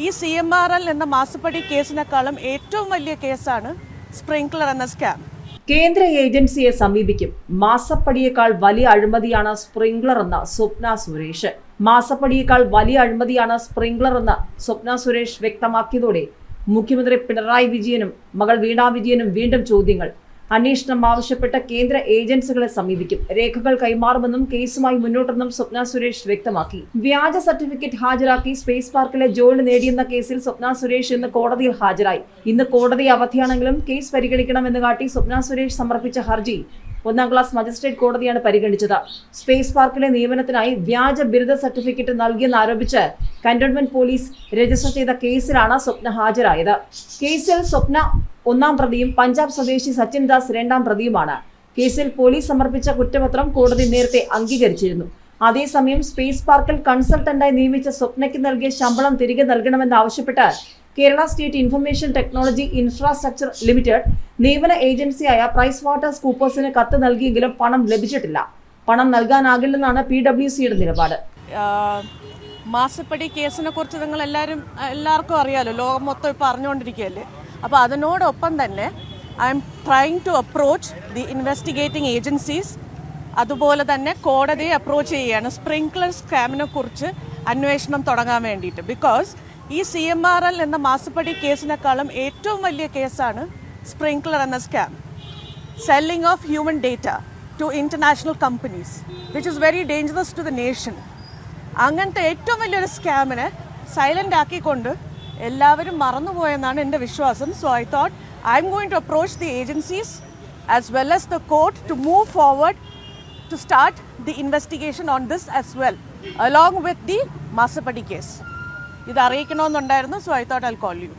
ഈ C M R L എന്ന മാസപ്പടി കേസിനേക്കാളും ഏറ്റവും വലിയ കേസാണ് സ്പ്രിങ്ക്ലർ എന്ന സ്കാം. കേന്ദ്ര ഏജൻസിയെ സമീപിക്കും. മാസപ്പടിയേക്കാൾ വലിയ അഴിമതിയാണ് സ്പ്രിംഗ്ലർ എന്ന സ്വപ്ന സുരേഷ്. മാസപ്പടിയേക്കാൾ വലിയ അഴിമതിയാണ് സ്പ്രിംഗ്ലർ എന്ന സ്വപ്ന സുരേഷ് വ്യക്തമാക്കിയതോടെ മുഖ്യമന്ത്രി പിണറായി വിജയനും മകൾ വീണാ വിജയനും വീണ്ടും ചോദ്യങ്ങൾ. അന്വേഷണം ആവശ്യപ്പെട്ട കേന്ദ്ര ഏജൻസികളെ സമീപിക്കും. രേഖകൾ കൈമാറുമെന്നും കേസുമായി മുന്നോട്ടെന്നും സ്വപ്ന സുരേഷ് വ്യക്തമാക്കി. വ്യാജ സർട്ടിഫിക്കറ്റ് ഹാജരാക്കി സ്പേസ് പാർക്കിലെ ജോലി നേടിയെന്ന കേസിൽ സ്വപ്ന സുരേഷ് ഇന്ന് കോടതിയിൽ ഹാജരായി. ഇന്ന് കോടതി അവധിയാണെങ്കിലും കേസ് പരിഗണിക്കണമെന്ന് കാട്ടി സ്വപ്ന സുരേഷ് സമർപ്പിച്ച ഹർജി ഒന്നാം ക്ലാസ് മജിസ്ട്രേറ്റ് കോടതിയാണ് പരിഗണിച്ചത്. സ്പേസ് പാർക്കിലെ നിയമനത്തിനായി വ്യാജ ബിരുദ സർട്ടിഫിക്കറ്റ് നൽകിയെന്നാരോപിച്ച് കന്റോൺമെന്റ് പോലീസ് രജിസ്റ്റർ ചെയ്ത കേസിലാണ് സ്വപ്ന ഹാജരായത്. കേസിൽ സ്വപ്ന ഒന്നാം പ്രതിയും പഞ്ചാബ് സ്വദേശി സച്ചിൻ ദാസ് രണ്ടാം പ്രതിയുമാണ്. കേസിൽ പോലീസ് സമർപ്പിച്ച കുറ്റപത്രം കോടതി നേരത്തെ അംഗീകരിച്ചിരുന്നു. അതേസമയം സ്പേസ് പാർക്കിൽ കൺസൾട്ടന്റായി നിയമിച്ച സ്വപ്നയ്ക്ക് നൽകിയ ശമ്പളം തിരികെ നൽകണമെന്നാവശ്യപ്പെട്ട് Kerala state information technology infrastructure limited നിയമന ഏജൻസിയായ പ്രൈസ് വാട്ടർ കൂപ്പേഴ്സിന് കത്ത് നൽകിയെങ്കിലും പണം ലഭിച്ചിട്ടില്ല. പണം നൽകാനാകില്ലെന്നാണ് പി ഡബ്ല്യു സിയുടെ നിലപാട്. മാസപ്പടി കേസിനെ കുറിച്ച് നിങ്ങൾ എല്ലാവരും എല്ലാവർക്കും അറിയാലോ ലോകം മൊത്തം ഇപ്പോൾ അറിഞ്ഞുകൊണ്ടിരിക്കുകയല്ലേ? അപ്പോൾ അതിനോടൊപ്പം തന്നെ I am trying to approach the investigating agencies അതുപോലെ തന്നെ കോടതിയെ അപ്രോച്ച് ചെയ്യുകയാണ് സ്പ്രിങ്ക്ലർ സ്കാമിനെ കുറിച്ച് അന്വേഷണം തുടങ്ങാൻ വേണ്ടിയിട്ട്. ബിക്കോസ് ഈ സി എം ആർ എൽ എന്ന മാസപ്പടി കേസിനേക്കാളും ഏറ്റവും വലിയ കേസാണ് സ്പ്രിങ്ക്ലർ എന്ന scam selling of human data to international companies which is very dangerous to the nation അങ്ങനത്തെ ഏറ്റവും വലിയൊരു സ്കാമിനെ സൈലന്റ് ആക്കിക്കൊണ്ട് എല്ലാവരും മറന്നുപോയെന്നാണ് എന്റെ വിശ്വാസം. So I thought I am going to approach the agencies as well as the court to move forward to start the investigation on this as well along with the masappadi case ഇത് അറിയിക്കണമെന്നുണ്ടായിരുന്നു so I thought I call you